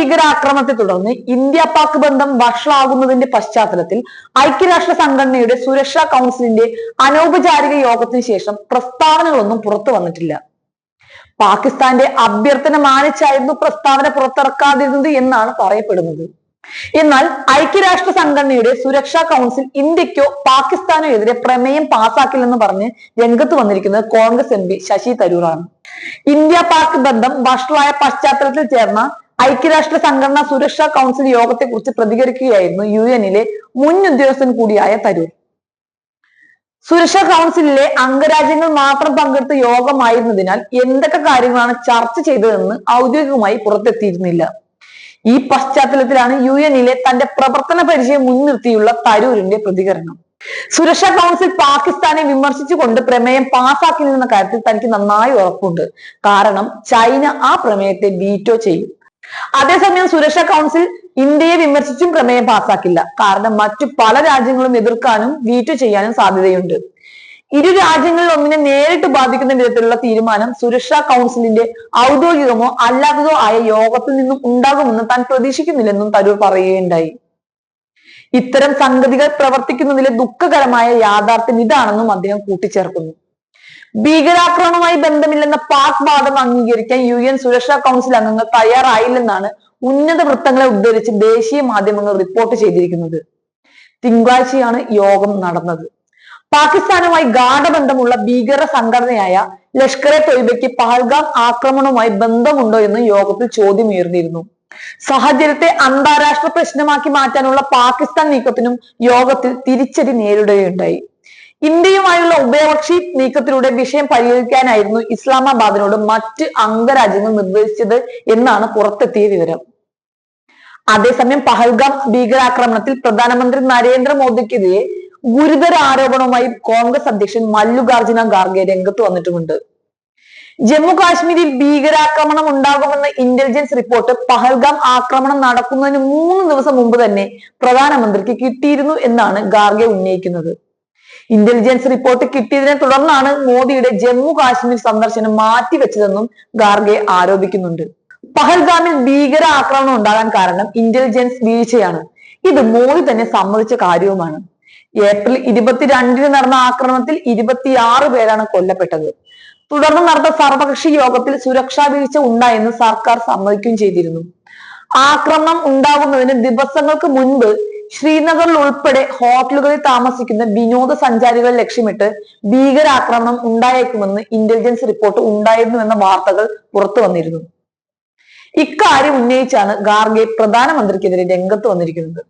ഭീകരാക്രമണത്തെ തുടർന്ന് ഇന്ത്യ പാക് ബന്ധം വഷളാകുന്നതിന്റെ പശ്ചാത്തലത്തിൽ ഐക്യരാഷ്ട്ര സംഘടനയുടെ സുരക്ഷാ കൗൺസിലിന്റെ അനൗപചാരിക യോഗത്തിന് ശേഷം പ്രസ്താവനകളൊന്നും പുറത്തു വന്നിട്ടില്ല. പാകിസ്ഥാന്റെ അഭ്യർത്ഥന മാനിച്ചായിരുന്നു പ്രസ്താവന പുറത്തിറക്കാതിരുന്നത് എന്നാണ് പറയപ്പെടുന്നത്. എന്നാൽ ഐക്യരാഷ്ട്ര സംഘടനയുടെ സുരക്ഷാ കൗൺസിൽ ഇന്ത്യക്കോ പാകിസ്ഥാനോ എതിരെ പ്രമേയം പാസാക്കില്ലെന്ന് പറഞ്ഞ് രംഗത്ത് വന്നിരിക്കുന്നത് കോൺഗ്രസ് എം ശശി തരൂറാണ്. ഇന്ത്യ പാക് ബന്ധം വഷളായ പശ്ചാത്തലത്തിൽ ചേർന്ന ഐക്യരാഷ്ട്ര സംഘടനാ സുരക്ഷാ കൗൺസിൽ യോഗത്തെ കുറിച്ച് പ്രതികരിക്കുകയായിരുന്നു യു എന്നിലെ മുൻ ഉദ്യോഗസ്ഥൻ കൂടിയായ തരൂർ. സുരക്ഷാ കൗൺസിലിലെ അംഗരാജ്യങ്ങൾ മാത്രം പങ്കെടുത്ത യോഗമായിരുന്നതിനാൽ എന്തൊക്കെ കാര്യങ്ങളാണ് ചർച്ച ചെയ്തതെന്ന് ഔദ്യോഗികമായി പുറത്തെത്തിയിരുന്നില്ല. ഈ പശ്ചാത്തലത്തിലാണ് യു എന്നിലെ തന്റെ പ്രവർത്തന പരിചയം മുൻനിർത്തിയുള്ള തരൂരിന്റെ പ്രതികരണം. സുരക്ഷാ കൗൺസിൽ പാകിസ്ഥാനെ വിമർശിച്ചുകൊണ്ട് പ്രമേയം പാസാക്കില്ലെന്ന കാര്യത്തിൽ തനിക്ക് നന്നായി ഉറപ്പുണ്ട്. കാരണം ചൈന ആ പ്രമേയത്തെ വീറ്റോ ചെയ്യും. അതേസമയം സുരക്ഷാ കൗൺസിൽ ഇന്ത്യയെ വിമർശിച്ചും പ്രമേയം പാസാക്കില്ല. കാരണം മറ്റു പല രാജ്യങ്ങളും എതിർക്കാനും വീറ്റു ചെയ്യാനും സാധ്യതയുണ്ട്. ഇരു രാജ്യങ്ങളിൽ ഒന്നിനെ നേരിട്ട് ബാധിക്കുന്ന വിധത്തിലുള്ള തീരുമാനം സുരക്ഷാ കൗൺസിലിന്റെ ഔദ്യോഗികമോ അല്ലാത്തതോ ആയ യോഗത്തിൽ നിന്നും ഉണ്ടാകുമെന്ന് താൻ പ്രതീക്ഷിക്കുന്നില്ലെന്നും തരൂർ പറയുകയുണ്ടായി. ഇത്തരം സംഗതികൾ പ്രവർത്തിക്കുന്നതിലെ ദുഃഖകരമായ യാഥാർത്ഥ്യം ഇതാണെന്നും അദ്ദേഹം കൂട്ടിച്ചേർക്കുന്നു. ഭീകരാക്രമണവുമായി ബന്ധമില്ലെന്ന പാക് വാദം അംഗീകരിക്കാൻ യു എൻ സുരക്ഷാ കൗൺസിൽ അംഗങ്ങൾ തയ്യാറായില്ലെന്നാണ് ഉന്നത വൃത്തങ്ങളെ ഉദ്ധരിച്ച് ദേശീയ മാധ്യമങ്ങൾ റിപ്പോർട്ട് ചെയ്തിരിക്കുന്നത്. തിങ്കളാഴ്ചയാണ് യോഗം നടന്നത്. പാകിസ്ഥാനുമായി ഗാഠബന്ധമുള്ള ഭീകര സംഘടനയായ ലഷ്കർ എ തൊയ്ബയ്ക്ക് പഹൽഗാം ആക്രമണവുമായി ബന്ധമുണ്ടോ എന്ന് യോഗത്തിൽ ചോദ്യമുയർന്നിരുന്നു. സാഹചര്യത്തെ അന്താരാഷ്ട്ര പ്രശ്നമാക്കി മാറ്റാനുള്ള പാകിസ്ഥാൻ നീക്കത്തിനും യോഗത്തിൽ തിരിച്ചടി നേരിടുകയുണ്ടായി ഇന്ത്യയുമായുള്ള ഉഭയകക്ഷി നീക്കത്തിലൂടെ വിഷയം പരിഹരിക്കാനായിരുന്നു ഇസ്ലാമാബാദിനോട് മറ്റ് അംഗരാജ്യങ്ങൾ നിർദ്ദേശിച്ചത് എന്നാണ് പുറത്തെത്തിയ വിവരം. അതേസമയം പഹൽഗാം ഭീകരാക്രമണത്തിൽ പ്രധാനമന്ത്രി നരേന്ദ്രമോദിക്കെതിരെ ഗുരുതര ആരോപണവുമായി കോൺഗ്രസ് അധ്യക്ഷൻ മല്ലുകാർജുന ഖാർഗെ രംഗത്ത് വന്നിട്ടുമുണ്ട്. ജമ്മു കാശ്മീരിൽ ഭീകരാക്രമണം ഉണ്ടാകുമെന്ന ഇന്റലിജൻസ് റിപ്പോർട്ട് പഹൽഗാം ആക്രമണം നടക്കുന്നതിന് മൂന്ന് ദിവസം മുമ്പ് തന്നെ പ്രധാനമന്ത്രിക്ക് കിട്ടിയിരുന്നു എന്നാണ് ഖാർഗെ ഉന്നയിക്കുന്നത്. ഇന്റലിജൻസ് റിപ്പോർട്ട് കിട്ടിയതിനെ തുടർന്നാണ് മോദിയുടെ ജമ്മു കാശ്മീർ സന്ദർശനം മാറ്റിവെച്ചതെന്നും ഗാർഗെ ആരോപിക്കുന്നുണ്ട്. പഹൽഗാമിൽ ഭീകര ആക്രമണം ഉണ്ടാകാൻ കാരണം ഇന്റലിജൻസ് വീഴ്ചയാണ്. ഇത് മോദി തന്നെ സമ്മതിച്ച കാര്യവുമാണ്. ഏപ്രിൽ ഇരുപത്തിരണ്ടിന് നടന്ന ആക്രമണത്തിൽ ഇരുപത്തിയാറ് പേരാണ് കൊല്ലപ്പെട്ടത്. തുടർന്ന് നടന്ന സർവകക്ഷി യോഗത്തിൽ സുരക്ഷാ വീഴ്ച ഉണ്ടായെന്ന് സർക്കാർ സമ്മതിക്കുകയും ചെയ്തിരുന്നു. ആക്രമണം ഉണ്ടാകുന്നതിന് ദിവസങ്ങൾക്ക് മുൻപ് ശ്രീനഗറിൽ ഉൾപ്പെടെ ഹോട്ടലുകളിൽ താമസിക്കുന്ന വിനോദ സഞ്ചാരികൾ ലക്ഷ്യമിട്ട് ഭീകരാക്രമണം ഉണ്ടായേക്കുമെന്ന് ഇന്റലിജൻസ് റിപ്പോർട്ട് ഉണ്ടായിരുന്നു എന്ന വാർത്തകൾ പുറത്തു വന്നിരുന്നു. ഇക്കാര്യം ഉന്നയിച്ചാണ് ഖാർഗെ പ്രധാനമന്ത്രിക്കെതിരെ രംഗത്ത് വന്നിരിക്കുന്നത്.